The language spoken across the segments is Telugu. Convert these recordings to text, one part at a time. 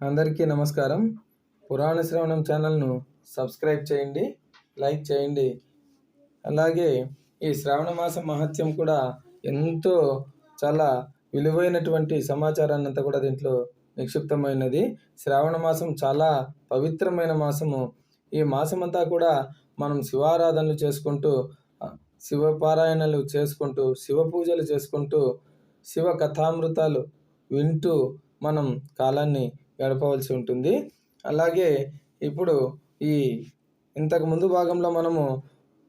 అందరికీ నమస్కారం. పురాణ శ్రవణం ఛానల్ను సబ్స్క్రైబ్ చేయండి లైక్ చేయండి. అలాగే ఈ శ్రావణ మాసం మహత్యం కూడా ఎంతో చాలా విలువైనటువంటి సమాచారాన్ని అంతా కూడా దీంట్లో నిక్షిప్తమైనది. శ్రావణ మాసం చాలా పవిత్రమైన మాసము. ఈ మాసమంతా కూడా మనం శివారాధనలు చేసుకుంటూ శివపారాయణలు చేసుకుంటూ శివ పూజలు చేసుకుంటూ శివ కథామృతాలు వింటూ మనం కాలాన్ని గడపవలసి ఉంటుంది. అలాగే ఇప్పుడు ఈ ఇంతకు ముందు భాగంలో మనము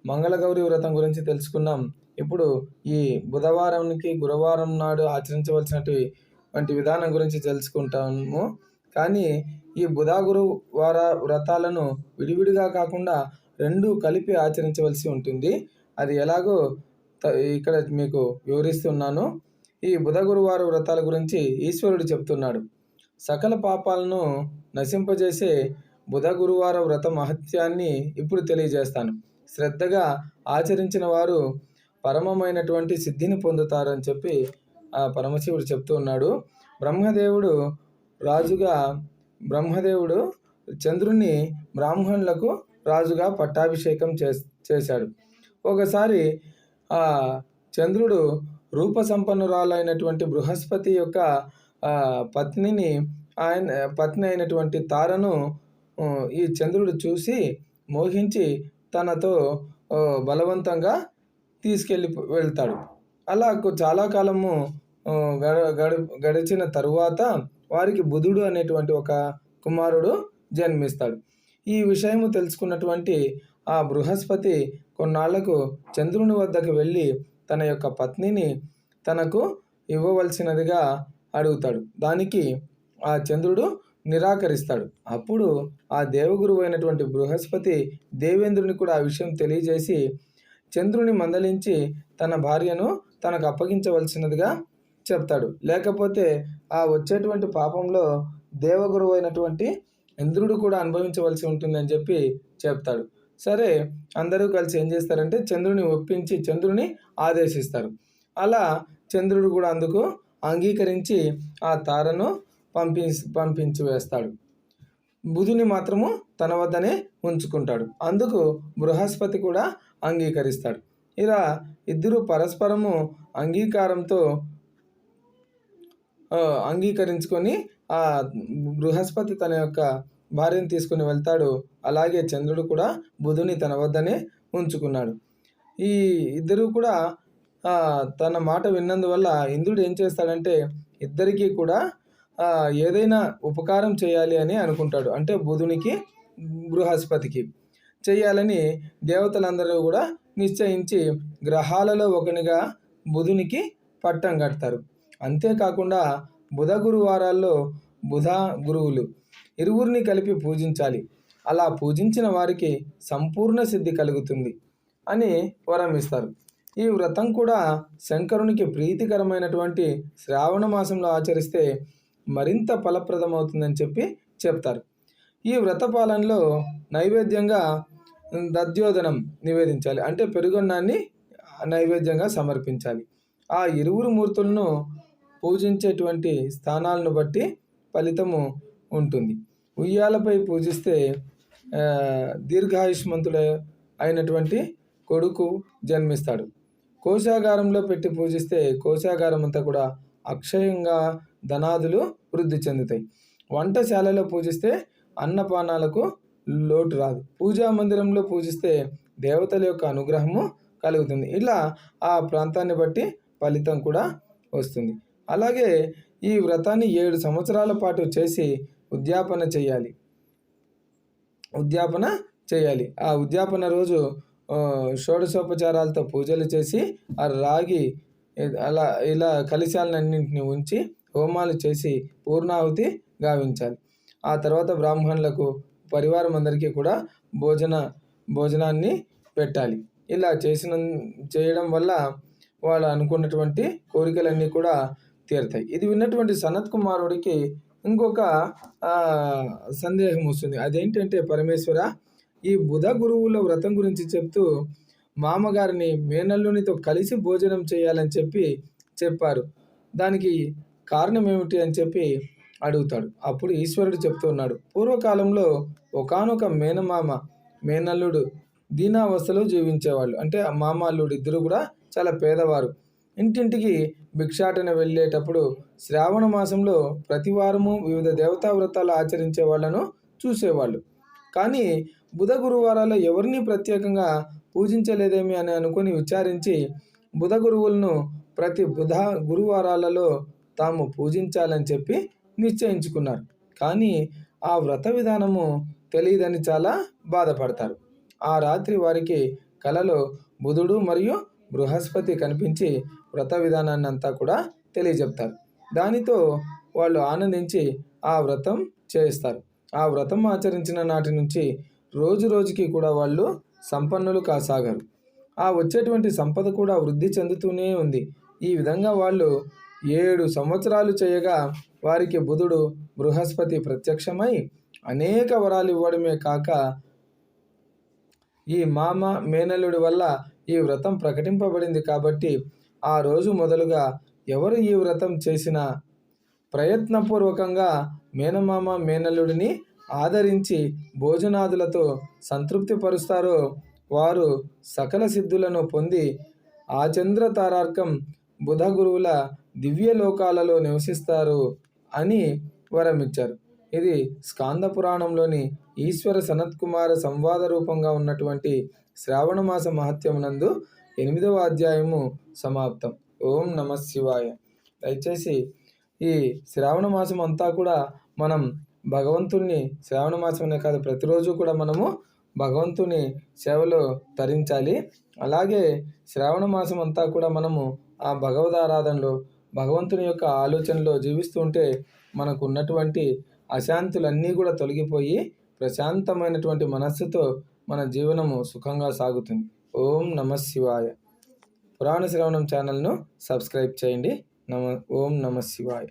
మంగళగౌరి వ్రతం గురించి తెలుసుకున్నాం. ఇప్పుడు ఈ బుధవారంకి గురువారం నాడు ఆచరించవలసినటువంటి వంటి విధానం గురించి తెలుసుకుంటాము. కానీ ఈ బుధ గురువార వ్రతాలను విడివిడిగా కాకుండా రెండు కలిపి ఆచరించవలసి ఉంటుంది. అది ఎలాగో ఇక్కడ మీకు వివరిస్తున్నాను. ఈ బుధ గురువార వ్రతాల గురించి ఈశ్వరుడు చెప్తున్నాడు సకల పాపాలను నశింపజేసే బుధ గురువార వ్రత మహత్యాన్ని ఇప్పుడు తెలియజేస్తాను. శ్రద్ధగా ఆచరించిన వారు పరమమైనటువంటి సిద్ధిని పొందుతారని చెప్పి ఆ పరమశివుడు చెప్తూ ఉన్నాడు. బ్రహ్మదేవుడు రాజుగా బ్రహ్మదేవుడు చంద్రుణ్ణి బ్రాహ్మణులకు రాజుగా పట్టాభిషేకం చే చేశాడు. ఒకసారి ఆ చంద్రుడు రూపసంపన్నురాలైనటువంటి బృహస్పతి యొక్క పత్నిని ఆయన పత్ని అయినటువంటి తారను ఈ చంద్రుడు చూసి మోహించి తనతో బలవంతంగా తీసుకెళ్ళి వెళ్తాడు. అలా చాలా కాలము గడ గడిచిన తరువాత వారికి బుధుడు అనేటువంటి ఒక కుమారుడు జన్మిస్తాడు. ఈ విషయము తెలుసుకున్నటువంటి ఆ బృహస్పతి కొన్నాళ్ళకు చంద్రుని వద్దకు వెళ్ళి తన యొక్క పత్నిని తనకు ఇవ్వవలసినదిగా అడుగుతాడు. దానికి ఆ చంద్రుడు నిరాకరిస్తాడు. అప్పుడు ఆ దేవగురువు అయినటువంటి బృహస్పతి దేవేంద్రుని కూడా ఆ విషయం తెలియజేసి చంద్రుని మందలించి తన భార్యను తనకు అప్పగించవలసినదిగా చెప్తాడు. లేకపోతే ఆ వచ్చేటువంటి పాపంలో దేవగురువు అయినటువంటి ఇంద్రుడు కూడా అనుభవించవలసి ఉంటుందని చెప్పి చెప్తాడు. సరే అందరూ కలిసి ఏం చేస్తారంటే చంద్రుని ఒప్పించి చంద్రుని ఆదేశిస్తారు. అలా చంద్రుడు కూడా అందుకు అంగీకరించి ఆ తారను పంపి పంపించి వేస్తాడు. బుధుని మాత్రము తన వద్దనే ఉంచుకుంటాడు. అందుకు బృహస్పతి కూడా అంగీకరిస్తాడు. ఇలా ఇద్దరు పరస్పరము అంగీకారంతో అంగీకరించుకొని ఆ బృహస్పతి తన యొక్క భార్యను తీసుకుని వెళ్తాడు. అలాగే చంద్రుడు కూడా బుధుని తన వద్దనే ఉంచుకున్నాడు. ఈ ఇద్దరు కూడా తన మాట విన్నందువల్ల ఇంద్రుడు ఏం చేస్తాడంటే ఇద్దరికీ కూడా ఏదైనా ఉపకారం చేయాలి అని అనుకుంటాడు. అంటే బుధునికి బృహస్పతికి. చేయాలని దేవతలందరూ కూడా నిశ్చయించి గ్రహాలలో ఒకనిగా బుధునికి పట్టం కడతారు. అంతేకాకుండా బుధ గురువారాల్లో బుధ గురువులు ఇరువురిని కలిపి పూజించాలి. అలా పూజించిన వారికి సంపూర్ణ సిద్ధి కలుగుతుంది అని వరం ఇస్తారు. ఈ వ్రతం కూడా శంకరునికి ప్రీతికరమైనటువంటి శ్రావణ మాసంలో ఆచరిస్తే మరింత ఫలప్రదమవుతుందని చెప్పి చెప్తారు. ఈ వ్రత పాలనలో నైవేద్యంగా దద్యోధనం నివేదించాలి. అంటే పెరుగన్నాన్ని నైవేద్యంగా సమర్పించాలి. ఆ ఇరువురు మూర్తులను పూజించేటువంటి స్థానాలను బట్టి ఫలితము ఉంటుంది. ఉయ్యాలపై పూజిస్తే దీర్ఘాయుష్మంతుడు అయినటువంటి కొడుకు జన్మిస్తాడు. కోశాగారంలో పెట్టి పూజిస్తే కోశాగారం అంతా కూడా అక్షయంగా ధనాదులు వృద్ధి చెందుతాయి. వంటశాలలో పూజిస్తే అన్నపానాలకు లోటు రాదు. పూజా మందిరంలో పూజిస్తే దేవతల యొక్క అనుగ్రహము కలుగుతుంది. ఇలా ఆ ప్రాంతాన్ని బట్టి ఫలితం కూడా వస్తుంది. అలాగే ఈ వ్రతాన్ని ఏడు సంవత్సరాల పాటు చేసి ఉద్యాపన చేయాలి. ఉద్యాపన చేయాలి. ఆ ఉద్యాపన రోజు షోడశోపచారాలతో పూజలు చేసి ఆ రాగి అలా ఇలా కలశాలన్నింటిని ఉంచి హోమాలు చేసి పూర్ణాహుతి గావించాలి. ఆ తర్వాత బ్రాహ్మణులకు పరివారం అందరికీ కూడా భోజన భోజనాన్ని పెట్టాలి. ఇలా చేసిన చేయడం వల్ల వాళ్ళు అనుకున్నటువంటి కోరికలన్నీ కూడా తీరుతాయి. ఇది విన్నటువంటి సనత్ కుమారుడికి ఇంకొక సందేహం వస్తుంది. అదేంటంటే పరమేశ్వర ఈ బుధ గురువుల వ్రతం గురించి చెప్తూ మామగారిని మేనల్లునితో కలిసి భోజనం చేయాలని చెప్పి చెప్పారు. దానికి కారణం ఏమిటి అని చెప్పి అడుగుతాడు. అప్పుడు ఈశ్వరుడు చెప్తున్నాడు పూర్వకాలంలో ఒకానొక మేనమామ మేనల్లుడు దీనావస్థలో జీవించేవాళ్ళు. అంటే ఆ మామ అల్లుడు ఇద్దరు కూడా చాలా పేదవారు. ఇంటింటికి భిక్షాటన వెళ్ళేటప్పుడు శ్రావణ మాసంలో ప్రతి వారము వివిధ దేవతా వ్రతాలు ఆచరించే వాళ్ళను చూసేవాళ్ళు. కానీ బుధ గురువారాల్లో ఎవరిని ప్రత్యేకంగా పూజించలేదేమి అని అనుకుని విచారించి బుధ గురువులను ప్రతి బుధ గురువారాలలో తాము పూజించాలని చెప్పి నిశ్చయించుకున్నారు. కానీ ఆ వ్రత విధానము తెలియదని చాలా బాధపడతారు. ఆ రాత్రి వారికి కలలో బుధుడు మరియు బృహస్పతి కనిపించి వ్రత విధానాన్ని అంతా కూడా తెలియజెప్తారు. దానితో వాళ్ళు ఆనందించి ఆ వ్రతం చేస్తారు ఆ వ్రతం ఆచరించిన నాటి నుంచి రోజు రోజుకి కూడా వాళ్ళు సంపన్నులు కాసాగారు. ఆ వచ్చేటువంటి సంపద కూడా వృద్ధి చెందుతూనే ఉంది. ఈ విధంగా వాళ్ళు ఏడు సంవత్సరాలు చేయగా వారికి బుధుడు బృహస్పతి ప్రత్యక్షమై అనేక వరాలు ఇవ్వడమే కాక ఈ మామ మేనల్లుడి వల్ల ఈ వ్రతం ప్రకటింపబడింది కాబట్టి ఆ రోజు మొదలుగా ఎవరు ఈ వ్రతం చేసినా ప్రయత్నపూర్వకంగా మేనమామ మేనల్లుడిని ఆదరించి భోజనాదులతో సంతృప్తి పరుస్తారో వారు సకల సిద్ధులను పొంది ఆ చంద్ర తారార్కం బుధ గురువుల దివ్యలోకాలలో నివసిస్తారు అని వరమిచ్చారు. ఇది స్కాంద పురాణంలోని ఈశ్వర సనత్కుమార సంవాద రూపంగా ఉన్నటువంటి శ్రావణమాస మహత్యమునందు ఎనిమిదవ అధ్యాయము సమాప్తం. ఓం నమ శివాయ. దయచేసి ఈ శ్రావణ మాసం అంతా కూడా మనం భగవంతుణ్ణి శ్రావణ మాసమనే కాదు ప్రతిరోజు కూడా మనము భగవంతుని సేవలో తరించాలి. అలాగే శ్రావణ మాసం అంతా కూడా మనము ఆ భగవద్ ఆరాధనలో భగవంతుని యొక్క ఆలోచనలో జీవిస్తుంటే మనకు ఉన్నటువంటి అశాంతులన్నీ కూడా తొలగిపోయి ప్రశాంతమైనటువంటి మనస్సుతో మన జీవనము సుఖంగా సాగుతుంది. ఓం నమ శివాయ. పురాణ శ్రవణం ఛానల్ను సబ్స్క్రైబ్ చేయండి. నమ ఓం నమ శివాయ.